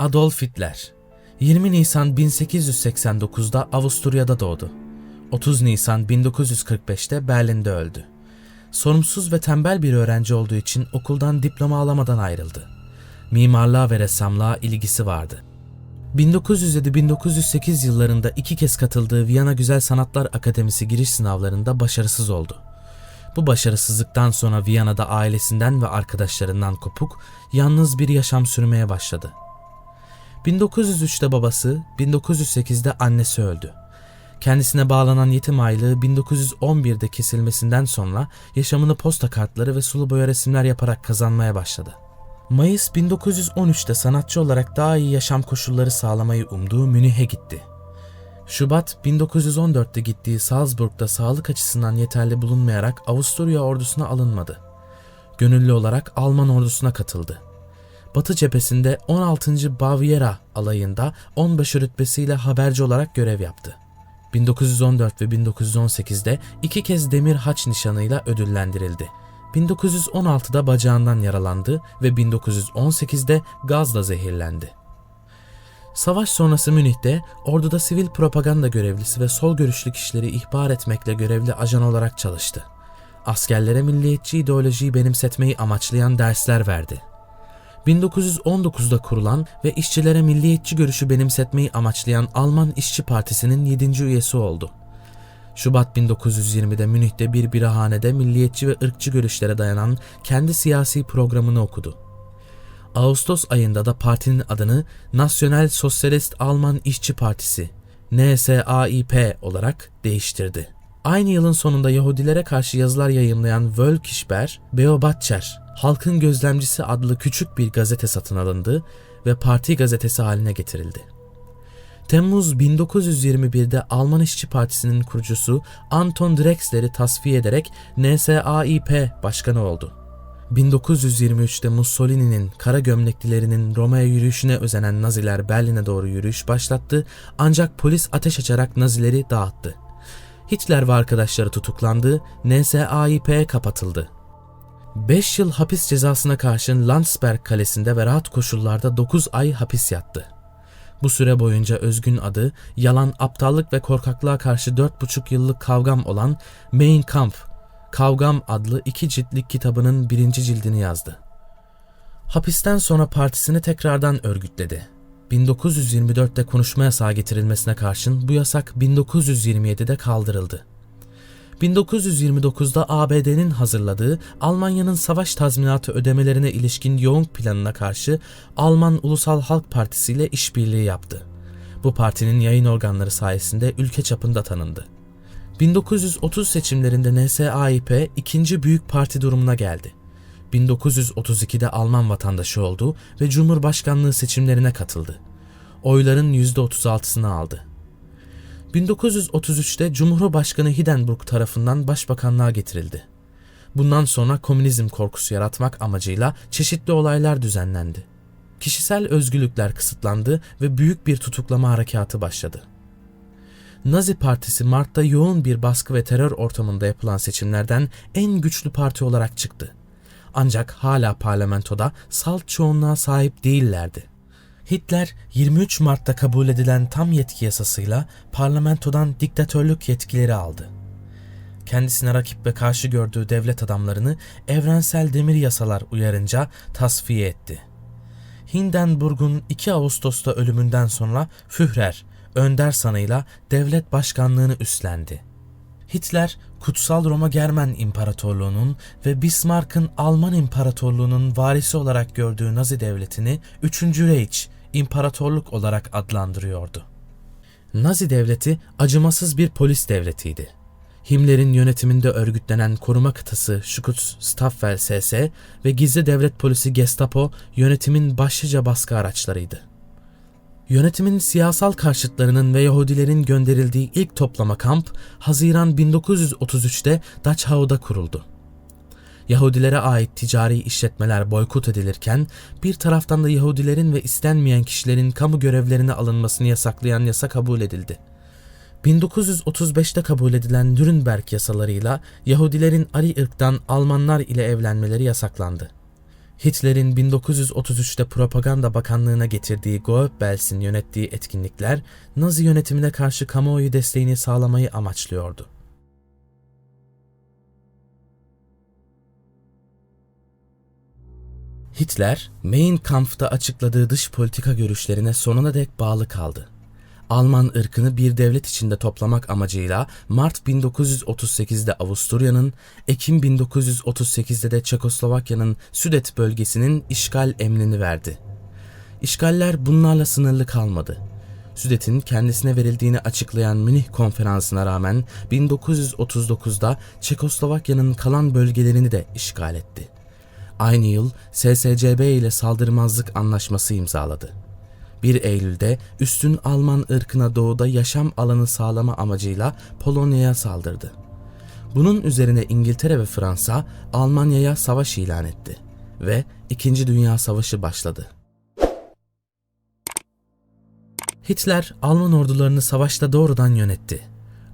Adolf Hitler 20 Nisan 1889'da Avusturya'da doğdu. 30 Nisan 1945'te Berlin'de öldü. Sorumsuz ve tembel bir öğrenci olduğu için okuldan diploma alamadan ayrıldı. Mimarlığa ve ressamlığa ilgisi vardı. 1907-1908 yıllarında iki kez katıldığı Viyana Güzel Sanatlar Akademisi giriş sınavlarında başarısız oldu. Bu başarısızlıktan sonra Viyana'da ailesinden ve arkadaşlarından kopuk, yalnız bir yaşam sürmeye başladı. 1903'te babası, 1908'de annesi öldü. Kendisine bağlanan yetim aylığı 1911'de kesilmesinden sonra yaşamını posta kartları ve sulu boya resimler yaparak kazanmaya başladı. Mayıs 1913'te sanatçı olarak daha iyi yaşam koşulları sağlamayı umduğu Münih'e gitti. Şubat 1914'te gittiği Salzburg'da sağlık açısından yeterli bulunmayarak Avusturya ordusuna alınmadı. Gönüllü olarak Alman ordusuna katıldı. Batı cephesinde 16. Baviera alayında onbaşı rütbesiyle haberci olarak görev yaptı. 1914 ve 1918'de iki kez demir haç nişanıyla ödüllendirildi. 1916'da bacağından yaralandı ve 1918'de gazla zehirlendi. Savaş sonrası Münih'te orduda sivil propaganda görevlisi ve sol görüşlü kişileri ihbar etmekle görevli ajan olarak çalıştı. Askerlere milliyetçi ideolojiyi benimsetmeyi amaçlayan dersler verdi. 1919'da kurulan ve işçilere milliyetçi görüşü benimsetmeyi amaçlayan Alman İşçi Partisi'nin 7. üyesi oldu. Şubat 1920'de Münih'te bir birahanede milliyetçi ve ırkçı görüşlere dayanan kendi siyasi programını okudu. Ağustos ayında da partinin adını Nasyonel Sosyalist Alman İşçi Partisi NSAIP olarak değiştirdi. Aynı yılın sonunda Yahudilere karşı yazılar yayımlayan Völkischer Beobatscher, Halkın Gözlemcisi adlı küçük bir gazete satın alındı ve parti gazetesi haline getirildi. Temmuz 1921'de Alman İşçi Partisi'nin kurucusu Anton Drexler'i tasfiye ederek NSAIP başkanı oldu. 1923'te Mussolini'nin kara gömleklilerinin Roma'ya yürüyüşüne özenen Naziler Berlin'e doğru yürüyüş başlattı ancak polis ateş açarak Nazileri dağıttı. Hitler ve arkadaşları tutuklandı, NSAIP kapatıldı. 5 yıl hapis cezasına karşın Landsberg kalesinde ve rahat koşullarda 9 ay hapis yattı. Bu süre boyunca özgün adı, yalan, aptallık ve korkaklığa karşı 4,5 yıllık kavgam olan Mein Kampf, Kavgam adlı iki ciltlik kitabının birinci cildini yazdı. Hapisten sonra partisini tekrardan örgütledi. 1924'te konuşma yasağı getirilmesine karşın bu yasak 1927'de kaldırıldı. 1929'da ABD'nin hazırladığı Almanya'nın savaş tazminatı ödemelerine ilişkin yoğun planına karşı Alman Ulusal Halk Partisi ile işbirliği yaptı. Bu partinin yayın organları sayesinde ülke çapında tanındı. 1930 seçimlerinde NSAIP ikinci büyük parti durumuna geldi. 1932'de Alman vatandaşı oldu ve Cumhurbaşkanlığı seçimlerine katıldı. Oyların %36'sını aldı. 1933'te Cumhurbaşkanı Hindenburg tarafından başbakanlığa getirildi. Bundan sonra komünizm korkusu yaratmak amacıyla çeşitli olaylar düzenlendi. Kişisel özgürlükler kısıtlandı ve büyük bir tutuklama harekatı başladı. Nazi Partisi Mart'ta yoğun bir baskı ve terör ortamında yapılan seçimlerden en güçlü parti olarak çıktı. Ancak hala parlamentoda salt çoğunluğa sahip değillerdi. Hitler 23 Mart'ta kabul edilen tam yetki yasasıyla parlamentodan diktatörlük yetkileri aldı. Kendisine rakip ve karşı gördüğü devlet adamlarını evrensel demir yasalar uyarınca tasfiye etti. Hindenburg'un 2 Ağustos'ta ölümünden sonra Führer, önder sanıyla devlet başkanlığını üstlendi. Hitler, Kutsal Roma Germen İmparatorluğu'nun ve Bismarck'ın Alman İmparatorluğu'nun varisi olarak gördüğü Nazi devletini 3. Reich, imparatorluk olarak adlandırıyordu. Nazi devleti acımasız bir polis devletiydi. Himmler'in yönetiminde örgütlenen koruma kıtası Schutzstaffel SS ve gizli devlet polisi Gestapo yönetimin başlıca baskı araçlarıydı. Yönetimin siyasal karşıtlarının ve Yahudilerin gönderildiği ilk toplama kamp Haziran 1933'te Dachau'da kuruldu. Yahudilere ait ticari işletmeler boykot edilirken bir taraftan da Yahudilerin ve istenmeyen kişilerin kamu görevlerine alınmasını yasaklayan yasa kabul edildi. 1935'te kabul edilen Nürnberg yasalarıyla Yahudilerin Ari ırktan Almanlar ile evlenmeleri yasaklandı. Hitler'in 1933'te Propaganda Bakanlığı'na getirdiği Goebbels'in yönettiği etkinlikler Nazi yönetimine karşı kamuoyu desteğini sağlamayı amaçlıyordu. Hitler, Mein Kampf'ta açıkladığı dış politika görüşlerine sonuna dek bağlı kaldı. Alman ırkını bir devlet içinde toplamak amacıyla Mart 1938'de Avusturya'nın, Ekim 1938'de de Çekoslovakya'nın Südet bölgesinin işgal emrini verdi. İşgaller bunlarla sınırlı kalmadı. Südet'in kendisine verildiğini açıklayan Münih konferansına rağmen 1939'da Çekoslovakya'nın kalan bölgelerini de işgal etti. Aynı yıl SSCB ile saldırmazlık anlaşması imzaladı. 1 Eylül'de üstün Alman ırkına doğuda yaşam alanı sağlama amacıyla Polonya'ya saldırdı. Bunun üzerine İngiltere ve Fransa Almanya'ya savaş ilan etti ve İkinci Dünya Savaşı başladı. Hitler Alman ordularını savaşta doğrudan yönetti.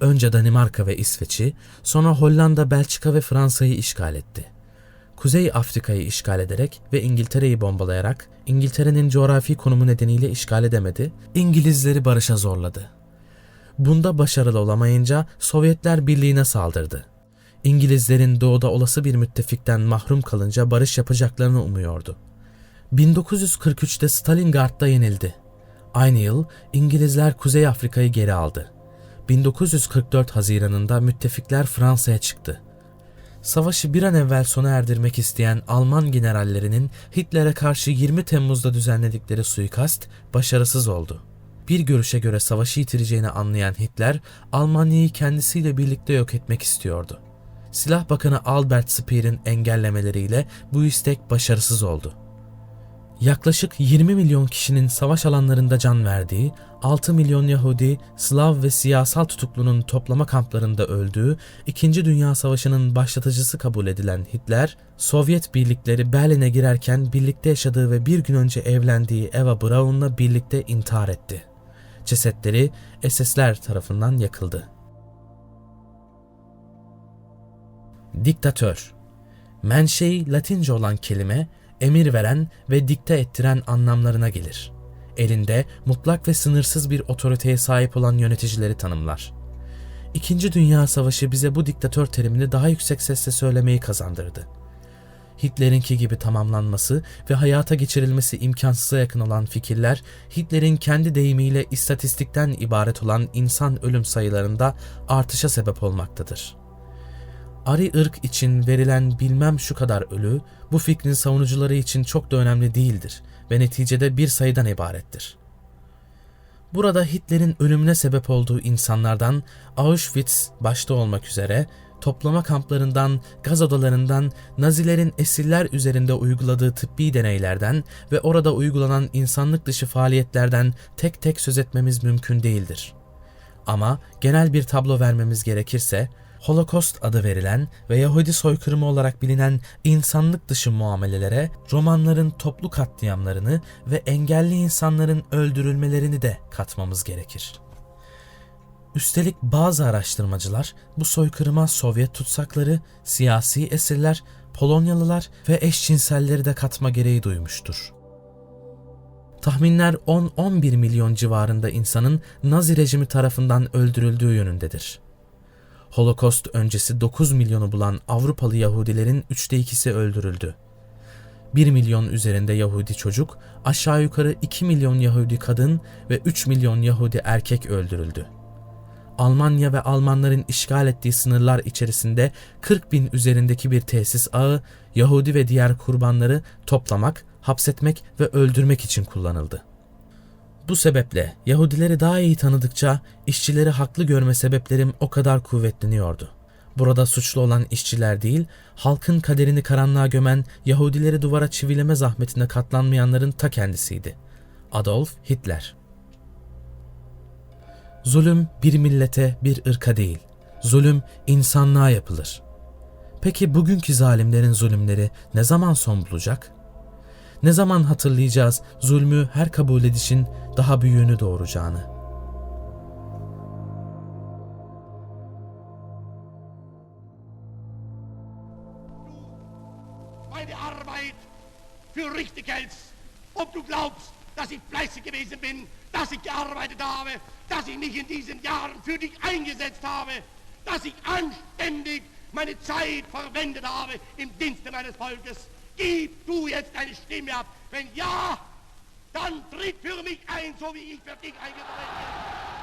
Önce Danimarka ve İsveç'i, sonra Hollanda, Belçika ve Fransa'yı işgal etti. Kuzey Afrika'yı işgal ederek ve İngiltere'yi bombalayarak İngiltere'nin coğrafi konumu nedeniyle işgal edemedi, İngilizleri barışa zorladı. Bunda başarılı olamayınca Sovyetler Birliği'ne saldırdı. İngilizlerin doğuda olası bir müttefikten mahrum kalınca barış yapacaklarını umuyordu. 1943'te Stalingrad'da yenildi. Aynı yıl İngilizler Kuzey Afrika'yı geri aldı. 1944 Haziran'ında müttefikler Fransa'ya çıktı. Savaşı bir an evvel sona erdirmek isteyen Alman generallerinin Hitler'e karşı 20 Temmuz'da düzenledikleri suikast başarısız oldu. Bir görüşe göre savaşı yitireceğini anlayan Hitler, Almanya'yı kendisiyle birlikte yok etmek istiyordu. Silah Bakanı Albert Speer'in engellemeleriyle bu istek başarısız oldu. Yaklaşık 20 milyon kişinin savaş alanlarında can verdiği, 6 milyon Yahudi, Slav ve siyasal tutuklunun toplama kamplarında öldüğü, 2. Dünya Savaşı'nın başlatıcısı kabul edilen Hitler, Sovyet birlikleri Berlin'e girerken birlikte yaşadığı ve bir gün önce evlendiği Eva Braun'la birlikte intihar etti. Cesetleri SS'ler tarafından yakıldı. Diktatör Menşei Latince olan kelime emir veren ve dikte ettiren anlamlarına gelir. Elinde mutlak ve sınırsız bir otoriteye sahip olan yöneticileri tanımlar. İkinci Dünya Savaşı bize bu diktatör terimini daha yüksek sesle söylemeyi kazandırdı. Hitler'inki gibi tamamlanması ve hayata geçirilmesi imkansıza yakın olan fikirler, Hitler'in kendi deyimiyle istatistikten ibaret olan insan ölüm sayılarında artışa sebep olmaktadır.'' Ari ırk için verilen bilmem şu kadar ölü, bu fikrin savunucuları için çok da önemli değildir ve neticede bir sayıdan ibarettir. Burada Hitler'in ölümüne sebep olduğu insanlardan Auschwitz başta olmak üzere toplama kamplarından, gaz odalarından, Nazilerin esirler üzerinde uyguladığı tıbbi deneylerden ve orada uygulanan insanlık dışı faaliyetlerden tek tek söz etmemiz mümkün değildir. Ama genel bir tablo vermemiz gerekirse, Holocaust adı verilen ve Yahudi soykırımı olarak bilinen insanlık dışı muamelelere romanların toplu katliamlarını ve engelli insanların öldürülmelerini de katmamız gerekir. Üstelik bazı araştırmacılar bu soykırıma Sovyet tutsakları, siyasi esirler, Polonyalılar ve eşcinselleri de katma gereği duymuştur. Tahminler 10-11 milyon civarında insanın Nazi rejimi tarafından öldürüldüğü yönündedir. Holocaust öncesi 9 milyonu bulan Avrupalı Yahudilerin üçte ikisi öldürüldü. 1 milyon üzerinde Yahudi çocuk, aşağı yukarı 2 milyon Yahudi kadın ve 3 milyon Yahudi erkek öldürüldü. Almanya ve Almanların işgal ettiği sınırlar içerisinde 40 bin üzerindeki bir tesis ağı Yahudi ve diğer kurbanları toplamak, hapsetmek ve öldürmek için kullanıldı. Bu sebeple Yahudileri daha iyi tanıdıkça işçileri haklı görme sebeplerim o kadar kuvvetleniyordu. Burada suçlu olan işçiler değil, halkın kaderini karanlığa gömen Yahudileri duvara çivileme zahmetine katlanmayanların ta kendisiydi. Adolf Hitler Zulüm bir millete, bir ırka değil. Zulüm insanlığa yapılır. Peki bugünkü zalimlerin zulümleri ne zaman son bulacak? Ne zaman hatırlayacağız zulmü her kabul edişin daha büyüğünü doğuracağını.'' meine Arbeit für richtig hältst, ob du glaubst, dass ich fleißig gewesen bin, dass ich gearbeitet habe, dass ich mich in diesen Jahren für dich eingesetzt habe, dass ich anständig meine Zeit verwendet habe im Dienste meines Volkes. Gib du jetzt deine Stimme ab. Wenn ja, dann tritt für mich ein, so wie ich für dich eingetreten bin.